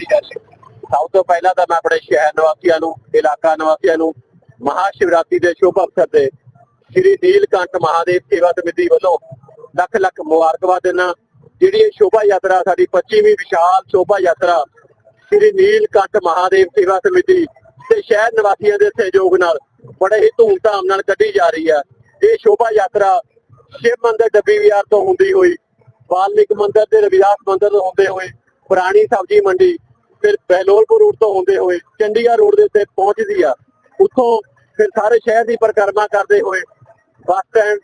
ਸਭ ਤੋਂ ਪਹਿਲਾਂ ਤਾਂ ਮੈਂ ਆਪਣੇ ਸ਼ਹਿਰ ਨਿਵਾਸੀਆਂ ਨੂੰ, ਇਲਾਕਾ ਨਿਵਾਸੀਆਂ ਨੂੰ ਮਹਾ ਸ਼ਿਵਰਾਤਰੀ ਦੇ ਸ਼ੁਭ ਅਵਸਰ ਤੇ ਸ੍ਰੀ ਨੀਲਕੰਠ ਮਹਾਦੇਵ ਸੇਵਾ ਸਮਿਤੀ ਵੱਲੋਂ ਲੱਖ ਲੱਖ ਮੁਬਾਰਕਬਾਦ ਦਿੰਦਾ ਜਿਹੜੀ ਇਹ ਸ਼ੋਭਾ ਯਾਤਰਾ, ਸਾਡੀ 25ਵੀਂ ਵਿਸ਼ਾਲ ਸ਼ੋਭਾ ਯਾਤਰਾ ਸ੍ਰੀ ਨੀਲਕੰਠ ਮਹਾਦੇਵ ਸੇਵਾ ਸਮਿਤੀ ਤੇ ਸ਼ਹਿਰ ਨਿਵਾਸੀਆਂ ਦੇ ਸਹਿਯੋਗ ਨਾਲ ਬੜੇ ਹੀ ਧੂਮਧਾਮ ਨਾਲ ਕੱਢੀ ਜਾ ਰਹੀ ਹੈ। ਇਹ ਸ਼ੋਭਾ ਯਾਤਰਾ ਸ਼ਿਵ ਮੰਦਿਰ ਡੱਬੀ ਵਿਹਾਰ ਤੋਂ ਹੁੰਦੀ ਹੋਈ, ਵਾਲਮੀਕ ਮੰਦਿਰ ਤੇ ਰਵਿਦਾਸ ਮੰਦਿਰ ਤੋਂ ਹੁੰਦੇ ਹੋਏ ਪੁਰਾਣੀ ਸਬਜ਼ੀ ਮੰਡੀ ਫਿਰ ਬਹਿਲੋਲਪੁਰ ਰੋਡ ਤੋਂ ਹੁੰਦੇ ਹੋਏ ਚੰਡੀਗੜ੍ਹ ਰੋਡ ਦੇ ਉੱਤੇ ਪਹੁੰਚਦੀ ਆ। ਉੱਥੋਂ ਫਿਰ ਸਾਰੇ ਸ਼ਹਿਰ ਦੀ ਪਰਿਕਰਮਾ ਕਰਦੇ ਹੋਏ ਬੱਸ ਸਟੈਂਡ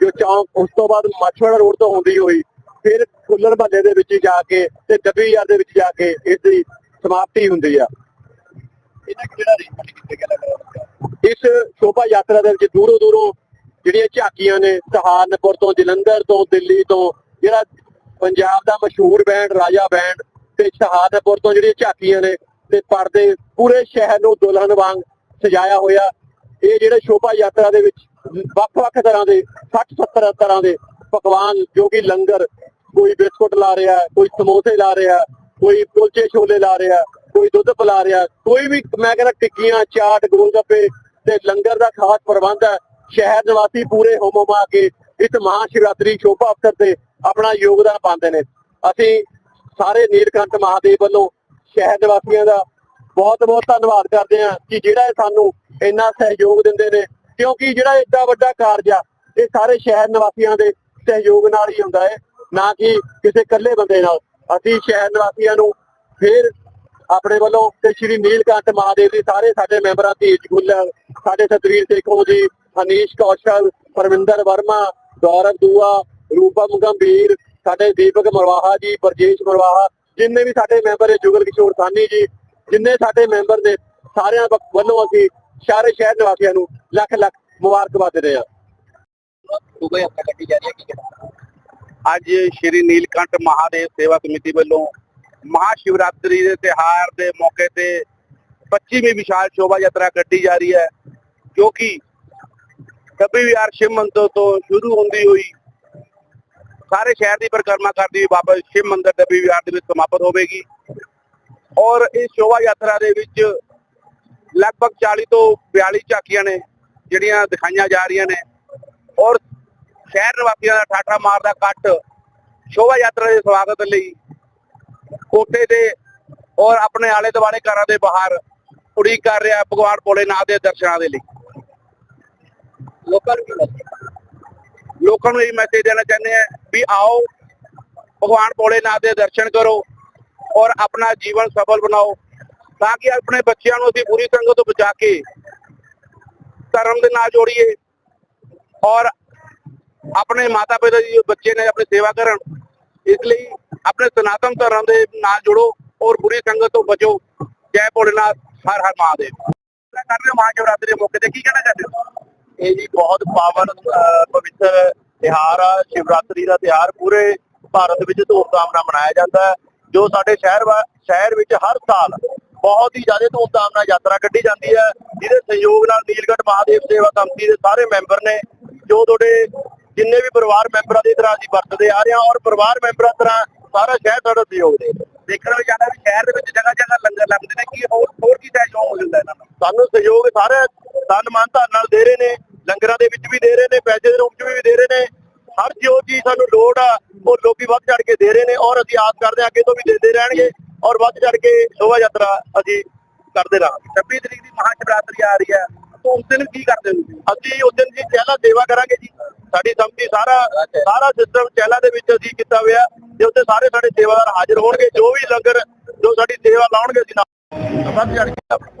ਜੋ ਚੌਂਕ ਉਸ ਤੋਂ ਬਾਅਦ ਮਾਛਵਾੜਾ ਰੋਡ ਤੋਂ ਹੁੰਦੀ ਹੋਈ ਫਿਰ ਫੁੱਲਰ ਮਹੱਲੇ ਦੇ ਵਿੱਚ ਜਾ ਕੇ ਤੇ ਡੱਬੀ ਯਾਰ ਦੇ ਵਿੱਚ ਜਾ ਕੇ ਇਸ ਦੀ ਸਮਾਪਤੀ ਹੁੰਦੀ ਆ। ਇਹਨਾਂ ਕਿਹੜਾ ਰੇਟ ਕਿੱਥੇ ਗਿਆ ਇਸ ਸ਼ੋਭਾ ਯਾਤਰਾ ਦੇ ਵਿੱਚ ਦੂਰੋਂ ਦੂਰੋਂ ਜਿਹੜੀਆਂ ਝਾਕੀਆਂ ਨੇ ਸਹਾਰਨਪੁਰ ਤੋਂ ਜਲੰਧਰ ਤੋਂ ਦਿੱਲੀ ਤੋਂ ਜਿਹੜਾ ਪੰਜਾਬ ਦਾ ਮਸ਼ਹੂਰ ਬੈਂਡ ਰਾਜਾ ਬੈਂਡ ਤੇ ਸਹਾਰਨਪੁਰ ਤੋਂ ਜਿਹੜੀਆਂ ਝਾਕੀਆਂ ਨੇ ਤੇ ਪਰਦੇ ਪੂਰੇ ਸ਼ਹਿਰ ਨੂੰ ਦੁਲਹਨ ਵਾਂਗ ਸਜਾਇਆ ਹੋਇਆ। ਇਹ ਜਿਹੜੇ ਸ਼ੋਭਾ ਯਾਤਰਾ ਦੇ ਵਿੱਚ ਵੱਖ-ਵੱਖ ਤਰ੍ਹਾਂ ਦੇ 60 70 ਤਰ੍ਹਾਂ ਦੇ ਪਕਵਾਨ, ਜੋ ਕਿ ਲੰਗਰ, ਕੋਈ ਬਿਸਕੁਟ ਲਾ ਰਿਹਾ, ਕੋਈ ਸਮੋਸੇ ਲਾ ਰਿਹਾ, ਕੋਈ ਕੁਲਚੇ ਛੋਲੇ ਲਾ ਰਿਹਾ, ਕੋਈ ਦੁੱਧ ਪਿਲਾ ਰਿਹਾ, ਕੋਈ ਵੀ ਮੈਂ ਕਹਿੰਦਾ ਟਿੱਕੀਆਂ, ਚਾਟ, ਗੋਲਗੱਪੇ ਤੇ ਲੰਗਰ ਦਾ ਖਾਸ ਪ੍ਰਬੰਧ ਹੈ। ਸ਼ਹਿਰ ਨਿਵਾਸੀ ਪੂਰੇ ਹੋਮੋਮਾ ਕੇ ਇਸ ਮਹਾ ਸ਼ਿਵਰਾਤਰੀ ਸ਼ੋਭਾ ਅਵਸਰ ਤੇ ਆਪਣਾ ਯੋਗਦਾਨ ਪਾਉਂਦੇ ਨੇ। ਅਸੀਂ ਸਾਰੇ ਨੀਲਕੰਠ ਮਹਾਦੇਵ ਵੱਲੋਂ ਸ਼ਹਿਰ ਨਿਵਾਸੀਆਂ ਦਾ ਬਹੁਤ ਬਹੁਤ ਧੰਨਵਾਦ ਕਰਦੇ ਹਾਂ ਕਿ ਜਿਹੜਾ ਇਹ ਸਾਨੂੰ ਇੰਨਾ ਸਹਿਯੋਗ ਦਿੰਦੇ ਨੇ, ਕਿਉਂਕਿ ਜਿਹੜਾ ਏਡਾ ਵੱਡਾ ਕਾਰਜ ਆ, ਇਹ ਸਾਰੇ ਸ਼ਹਿਰ ਨਿਵਾਸੀਆਂ ਦੇ ਸਹਿਯੋਗ ਨਾਲ ਹੀ ਹੁੰਦਾ ਹੈ, ਨਾ ਕਿ ਕਿਸੇ ਇਕੱਲੇ ਬੰਦੇ ਨਾਲ। ਅਸੀਂ ਸ਼ਹਿਰ ਨਿਵਾਸੀਆਂ ਨੂੰ ਫਿਰ ਆਪਣੇ ਵੱਲੋਂ ਤੇ ਸ਼੍ਰੀ ਨੀਲਕੰਠ ਮਹਾਦੇਵ ਦੇ ਸਾਰੇ ਸਾਡੇ ਮੈਂਬਰਾਂ ਧੀਰਜ ਗੁੱਲਰ ਸਾਡੇ ਸਤਵੀਰ ਸੇਖੋ ਜੀ ਅਨੀਸ਼ ਕੌਸ਼ਲ ਪਰਵਿੰਦਰ ਵਰਮਾ, ਗੌਰਵ ਦੂਆ, ਰੂਪਮ ਗੰਭੀਰ ਸਾਡੇ ਦੀਪਕ ਮਰਵਾਹਾ ਜੀ ਬਰਜੇਸ਼ ਮਰਵਾਹਾ, ਜਿੰਨੇ ਵੀ ਸਾਡੇ ਮੈਂਬਰ ਨੇ, ਜੁਗਲ ਕਿਸ਼ੋਰ ਸਾਨੀ ਜੀ, ਜਿੰਨੇ ਸਾਡੇ ਮੈਂਬਰ ਨੇ, ਸਾਰਿਆਂ ਵੱਲੋਂ ਅਸੀਂ ਸਾਰੇ ਸ਼ਹਿਰ ਨਿਵਾਸੀਆਂ ਨੂੰ ਲੱਖ ਲੱਖ ਮੁਬਾਰਕਬਾਦ ਦਿੰਦੇ ਹਾਂ। ਅੱਜ ਸ਼੍ਰੀ ਨੀਲਕੰਠ ਮਹਾਦੇਵ ਸੇਵਾ ਸਮਿਤੀ ਵੱਲੋਂ ਮਹਾ ਸ਼ਿਵਰਾਤਰੀ ਦੇ ਤਿਹਾਰ ਦੇ ਮੌਕੇ ਤੇ 25ਵੀਂ ਵਿਸ਼ਾਲ ਸ਼ੋਭਾ ਯਾਤਰਾ ਕੱਢੀ ਜਾ ਰਹੀ ਹੈ, ਜੋ ਕਿ ਕਬੀ ਵਿਹਾਰ ਸ਼ਿਵ ਮੰਦਰ ਤੋਂ ਸ਼ੁਰੂ ਹੁੰਦੀ ਹੋਈ ਸਾਰੇ ਸ਼ਹਿਰ ਦੀ ਪਰਿਕਰਮਾ ਕਰਦੀ ਹੋਈ ਵਾਪਸ ਸ਼ਿਵ ਮੰਦਿਰ ਡੱਬੀ ਵਿਹਾਰ ਦੇ ਵਿੱਚ ਸਮਾਪਤ ਹੋਵੇਗੀ। ਔਰ ਇਸ ਸ਼ੋਭਾ ਯਾਤਰਾ ਦੇ ਵਿੱਚ ਲਗਭਗ 40 ਤੋਂ 42 ਝਾਕੀਆਂ ਨੇ, ਜਿਹੜੀਆਂ ਦਿਖਾਈਆਂ ਜਾ ਰਹੀਆਂ ਨੇ। ਔਰ ਸ਼ਹਿਰ ਨਿਵਾਸੀਆਂ ਦਾ ਠਾਠਾ ਮਾਰਦਾ ਕੱਟ ਸ਼ੋਭਾ ਯਾਤਰਾ ਦੇ ਸਵਾਗਤ ਲਈ ਕੋਟੇ ਦੇ ਔਰ ਆਪਣੇ ਆਲੇ ਦੁਆਲੇ ਘਰਾਂ ਦੇ ਬਾਹਰ ਉਡੀਕ ਕਰ ਰਿਹਾ ਭਗਵਾਨ ਭੋਲੇਨਾਥ ਦੇ ਦਰਸ਼ਨਾਂ ਦੇ ਲਈ। ਲੋਕਾਂ ਨੂੰ ਕੀ message? ਲੋਕਾਂ ਨੂੰ ਇਹ ਮੈਸੇਜ ਦੇਣਾ ਚਾਹੁੰਦੇ ਆ ਵੀ ਆਓ, ਭਗਵਾਨ ਭੋਲੇਨਾਥ ਦੇ ਦਰਸ਼ਨ ਕਰੋ ਔਰ ਆਪਣਾ ਜੀਵਨ ਸਫਲ ਬਣਾਓ, ਤਾਂ ਕਿ ਆਪਣੇ ਬੱਚਿਆਂ ਨੂੰ ਅਸੀਂ ਬੁਰੀ ਸੰਗਤ ਤੋਂ ਬਚਾ ਕੇ ਧਰਮ ਦੇ ਨਾਲ ਜੋੜੀਏ ਔਰ ਆਪਣੇ ਮਾਤਾ ਪਿਤਾ ਜੀ ਬੱਚੇ ਨੇ ਆਪਣੀ ਸੇਵਾ ਕਰਨ, ਇਸ ਲਈ ਆਪਣੇ ਸਨਾਤਨ ਧਰਮ ਦੇ ਨਾਲ ਜੁੜੋ ਔਰ ਬੁਰੀ ਸੰਗਤ ਤੋਂ ਬਚੋ। ਜੈ ਭੋਲੇਨਾਥ, ਹਰ ਹਰ ਮਹਾਦੇਵ। ਕਰ ਰਹੇ ਹੋ ਮਹਾਸ਼ਿਵਰਾਤਰੀ ਦੇ ਮੌਕੇ ਤੇ ਕੀ ਕਹਿਣਾ ਚਾਹੁੰਦੇ ਹੋ ਇਹ ਜੀ ਬਹੁਤ ਪਾਵਨ ਅਹ, ਪਵਿੱਤਰ ਤਿਹਾਰ ਆ ਸ਼ਿਵਰਾਤਰੀ ਦਾ ਤਿਹਾਰ ਪੂਰੇ ਭਾਰਤ ਵਿੱਚ ਧੂਮਧਾਮ ਨਾਲ ਮਨਾਇਆ ਜਾਂਦਾ ਹੈ ਜੋ ਸਾਡੇ ਸ਼ਹਿਰ ਸ਼ਹਿਰ ਵਿੱਚ ਹਰ ਸਾਲ ਬਹੁਤ ਹੀ ਜ਼ਿਆਦਾ ਧੂਮਧਾਮ ਨਾਲ ਯਾਤਰਾ ਕੱਢੀ ਜਾਂਦੀ ਹੈ ਜਿਹਦੇ ਸਹਿਯੋਗ ਨਾਲ ਨੀਲਗੜ੍ਹ ਮਹਾਦੇਵ ਸੇਵਾ ਕਮੇਟੀ ਦੇ ਸਾਰੇ ਮੈਂਬਰ ਨੇ ਜੋ ਤੁਹਾਡੇ ਜਿੰਨੇ ਵੀ ਪਰਿਵਾਰ ਮੈਂਬਰਾਂ ਦੀ ਤਰ੍ਹਾਂ ਅਸੀਂ ਵਰਤਦੇ ਆ ਰਹੇ ਹਾਂ ਔਰ ਪਰਿਵਾਰ ਮੈਂਬਰਾਂ ਤਰ੍ਹਾਂ ਸਾਰਾ ਸ਼ਹਿਰ ਸਾਡਾ ਸਹਿਯੋਗ ਦੇ ਰਿਹਾ। ਦੇਖਣ ਵਿੱਚ ਆਉਂਦਾ ਵੀ ਸ਼ਹਿਰ ਦੇ ਵਿੱਚ ਜਗ੍ਹਾ ਜਗ੍ਹਾ ਲੰਗਰ ਲੱਗਦੇ ਨੇ ਕੀ ਹੋਰ ਹੋਰ ਕੀ ਸਹਿਯੋਗ ਹੋ ਜਾਂਦਾ ਇਹਨਾਂ ਨੂੰ ਸਾਨੂੰ ਸਹਿਯੋਗ ਸਾਰੇ ਤਨ ਮਨ ਧਨ ਨਾਲ ਦੇ ਰਹੇ ਨੇ ਲੰਗਰਾਂ ਦੇ ਵਿੱਚ ਵੀ ਦੇ ਰਹੇ ਨੇ ਪੈਸੇ ਦੇ ਰੂਪ ਵਿੱਚ ਵੀ ਦੇ ਰਹੇ ਨੇ। ਹਰ ਜੋ ਚੀਜ਼ ਸਾਨੂੰ ਲੋੜ ਆ ਉਹ ਲੋਕੀ ਵੱਧ ਚੜ ਕੇ ਦੇ ਰਹੇ ਨੇ ਔਰ ਅਸੀਂ ਆਸ ਕਰਦੇ ਹਾਂ ਅੱਗੇ ਤੋਂ ਵੀ ਦਿੰਦੇ ਰਹਿਣਗੇ ਔਰ ਵੱਧ ਚੜ ਕੇ ਸ਼ੋਭਾ ਯਾਤਰਾ ਅਸੀਂ ਕਰਦੇ ਰਹਾਂਗੇ। 26 ਤਰੀਕ ਦੀ ਮਹਾਸ਼ਿਵਰਾਤਰੀ ਆ ਰਹੀ ਹੈ। ਤਾਂ ਉਸ ਦਿਨ ਕੀ ਕਰਦੇ ਹੋ ਅਸੀਂ ਉਸ ਦਿਨ ਜੀ ਚਹਿਲਾ ਸੇਵਾ ਕਰਾਂਗੇ ਜੀ। ਸਾਡੀ ਸੰਮਤੀ ਸਾਰਾ ਸਾਰਾ ਸਿਸਟਮ ਚਹਿਲਾ ਦੇ ਵਿੱਚ ਅਸੀਂ ਕੀਤਾ ਹੋਇਆ। ਤੇ ਉੱਥੇ ਸਾਰੇ ਸਾਡੇ ਸੇਵਾਦਾਰ ਹਾਜ਼ਰ ਹੋਣਗੇ ਜੋ ਵੀ ਲੰਗਰ ਜੋ ਸਾਡੀ ਸੇਵਾ ਲਾਉਣਗੇ ਅਸੀਂ ਨਾਲ ਵੱਧ ਚੜ ਕੇ